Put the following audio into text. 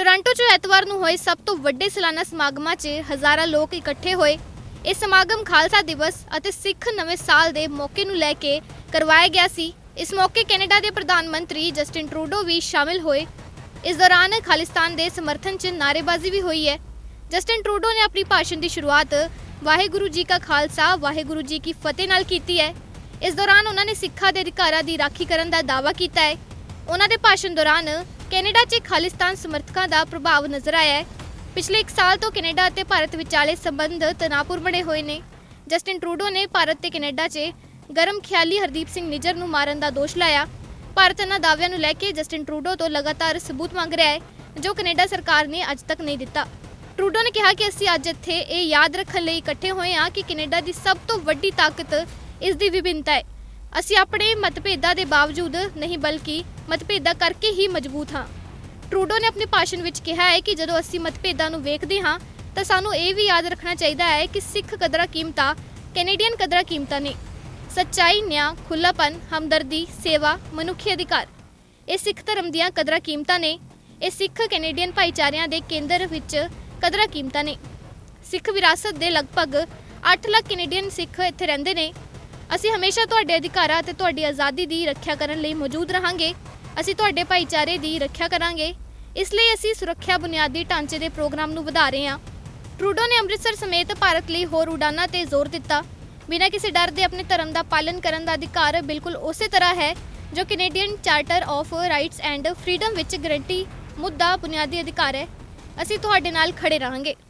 Toronto 'ਚ ਐਤਵਾਰ ਨੂੰ ਹੋਏ ਸਭ ਤੋਂ ਵੱਡੇ ਸਾਲਾਨਾ ਸਮਾਗਮਾਂ 'ਚ ਹਜ਼ਾਰਾਂ ਲੋਕ ਇਕੱਠੇ ਹੋਏ। ਇਹ ਸਮਾਗਮ ਖਾਲਸਾ ਦਿਵਸ ਅਤੇ ਸਿੱਖ ਨਵੇਂ ਸਾਲ ਦੇ ਮੌਕੇ ਨੂੰ ਲੈ ਕੇ ਕਰਵਾਇਆ ਗਿਆ ਸੀ। ਇਸ ਮੌਕੇ ਕੈਨੇਡਾ ਦੇ ਪ੍ਰਧਾਨ ਮੰਤਰੀ ਜਸਟਿਨ ਟਰੂਡੋ ਵੀ ਸ਼ਾਮਿਲ ਹੋਏ। ਇਸ ਦੌਰਾਨ ਖਾਲਿਸਤਾਨ ਦੇ ਸਮਰਥਨ 'ਚ ਨਾਅਰੇਬਾਜ਼ੀ ਵੀ ਹੋਈ ਹੈ। ਜਸਟਿਨ ਟਰੂਡੋ ਨੇ ਆਪਣੀ ਭਾਸ਼ਣ ਦੀ ਸ਼ੁਰੂਆਤ ਵਾਹਿਗੁਰੂ ਜੀ ਕਾ ਖਾਲਸਾ, ਵਾਹਿਗੁਰੂ ਜੀ ਕੀ ਫਤਿਹ ਨਾਲ ਕੀਤੀ ਹੈ। ਇਸ ਦੌਰਾਨ ਉਹਨਾਂ ਨੇ ਸਿੱਖਾਂ ਦੇ ਅਧਿਕਾਰਾਂ ਦੀ ਰਾਖੀ ਕਰਨ ਦਾ ਦਾਅਵਾ ਕੀਤਾ ਹੈ। ਉਹਨਾਂ ਦੇ ਭਾਸ਼ਣ ਦੌਰਾਨ ਕੈਨੇਡਾ 'ਚ ਖਾਲਿਸਤਾਨ ਸਮਰਥਕਾਂ ਦਾ ਪ੍ਰਭਾਵ ਨਜ਼ਰ ਆਇਆ ਹੈ। ਪਿਛਲੇ 1 ਸਾਲ ਤੋਂ ਕੈਨੇਡਾ ਅਤੇ ਭਾਰਤ ਵਿਚਾਲੇ ਸੰਬੰਧ ਤਣਾਅਪੂਰਨ ਬਣੇ ਹੋਏ ਨੇ। ਜਸਟਿਨ ਟਰੂਡੋ ਨੇ ਭਾਰਤ ਤੇ ਕੈਨੇਡਾ 'ਚ ਗਰਮ ਖਿਆਲੀ ਹਰਦੀਪ ਸਿੰਘ ਨਿੱਜਰ ਨੂੰ ਮਾਰਨ ਦਾ ਦੋਸ਼ ਲਾਇਆ। ਭਾਰਤ ਇਹਨਾਂ ਦਾਅਵਿਆਂ ਨੂੰ ਲੈ ਕੇ ਜਸਟਿਨ ਟਰੂਡੋ ਤੋਂ ਲਗਾਤਾਰ ਸਬੂਤ ਮੰਗ ਰਿਹਾ ਹੈ, ਜੋ ਕੈਨੇਡਾ ਸਰਕਾਰ ਨੇ ਅੱਜ ਤੱਕ ਨਹੀਂ ਦਿੱਤਾ। ਟਰੂਡੋ ਨੇ ਕਿਹਾ ਕਿ ਅਸੀਂ ਅੱਜ ਇੱਥੇ ਇਹ ਯਾਦ ਰੱਖਣ ਲਈ ਇਕੱਠੇ ਹੋਏ ਹਾਂ ਕਿ ਕੈਨੇਡਾ ਦੀ ਸਭ ਤੋਂ ਵੱਡੀ ਤਾਕਤ ਇਸ ਦੀ ਵਿਭਿੰਨਤਾ ਹੈ। ਅਸੀਂ ਆਪਣੇ ਮਤਭੇਦਾਂ ਦੇ ਬਾਵਜੂਦ ਨਹੀਂ, ਬਲਕਿ ਮਤਭੇਦਾਂ ਕਰਕੇ ਹੀ ਮਜ਼ਬੂਤ ਹਾਂ। ਟਰੂਡੋ ਨੇ ਆਪਣੇ ਭਾਸ਼ਣ ਵਿੱਚ ਕਿਹਾ ਹੈ ਕਿ ਜਦੋਂ ਅਸੀਂ ਮਤਭੇਦਾਂ ਨੂੰ ਵੇਖਦੇ ਹਾਂ, ਤਾਂ ਸਾਨੂੰ ਇਹ ਵੀ ਯਾਦ ਰੱਖਣਾ ਚਾਹੀਦਾ ਹੈ ਕਿ ਸਿੱਖ ਕਦਰਾਂ ਕੀਮਤਾਂ, ਕੈਨੇਡੀਅਨ ਕਦਰਾਂ ਕੀਮਤਾਂ ਨੇ। ਸੱਚਾਈ, ਨਿਆਂ, ਖੁੱਲਾਪਨ, ਹਮਦਰਦੀ, ਸੇਵਾ, ਮਨੁੱਖੀ ਅਧਿਕਾਰ, ਇਹ ਸਿੱਖ ਧਰਮ ਦੀਆਂ ਕਦਰਾਂ ਕੀਮਤਾਂ ਨੇ। ਇਹ ਸਿੱਖ ਕੈਨੇਡੀਅਨ ਭਾਈਚਾਰਿਆਂ ਦੇ ਕੇਂਦਰ ਵਿੱਚ ਕਦਰਾਂ ਕੀਮਤਾਂ ਨੇ। ਸਿੱਖ ਵਿਰਾਸਤ ਦੇ ਲਗਭਗ 8 ਲੱਖ ਕੈਨੇਡੀਅਨ ਸਿੱਖ ਇੱਥੇ ਰਹਿੰਦੇ ਨੇ। ਅਸੀਂ ਹਮੇਸ਼ਾ ਤੁਹਾਡੇ ਅਧਿਕਾਰਾਂ ਅਤੇ ਤੁਹਾਡੀ ਆਜ਼ਾਦੀ ਦੀ ਰੱਖਿਆ ਕਰਨ ਲਈ ਮੌਜੂਦ ਰਹਾਂਗੇ। ਅਸੀਂ ਤੁਹਾਡੇ ਭਾਈਚਾਰੇ ਦੀ ਰੱਖਿਆ ਕਰਾਂਗੇ। ਇਸ ਲਈ ਅਸੀਂ ਸੁਰੱਖਿਆ ਬੁਨਿਆਦੀ ਢਾਂਚੇ ਦੇ ਪ੍ਰੋਗਰਾਮ ਨੂੰ ਵਧਾ ਰਹੇ ਹਾਂ। ਟਰੂਡੋ ਨੇ ਅੰਮ੍ਰਿਤਸਰ ਸਮੇਤ ਭਾਰਤ ਲਈ ਹੋਰ ਉਡਾਨਾਂ ਤੇ ਜ਼ੋਰ ਦਿੱਤਾ। ਬਿਨਾਂ ਕਿਸੇ ਡਰ ਦੇ ਆਪਣੇ ਧਰਮ ਦਾ ਪਾਲਣ ਕਰਨ ਦਾ ਅਧਿਕਾਰ ਬਿਲਕੁਲ ਉਸੇ ਤਰ੍ਹਾਂ ਹੈ ਜੋ Canadian charter of rights and freedom ਵਿੱਚ ਗਰੰਟੀ ਮੁੱਦਾ ਬੁਨਿਆਦੀ ਅਧਿਕਾਰ ਹੈ। ਅਸੀਂ ਤੁਹਾਡੇ ਨਾਲ ਖੜੇ ਰਹਾਂਗੇ।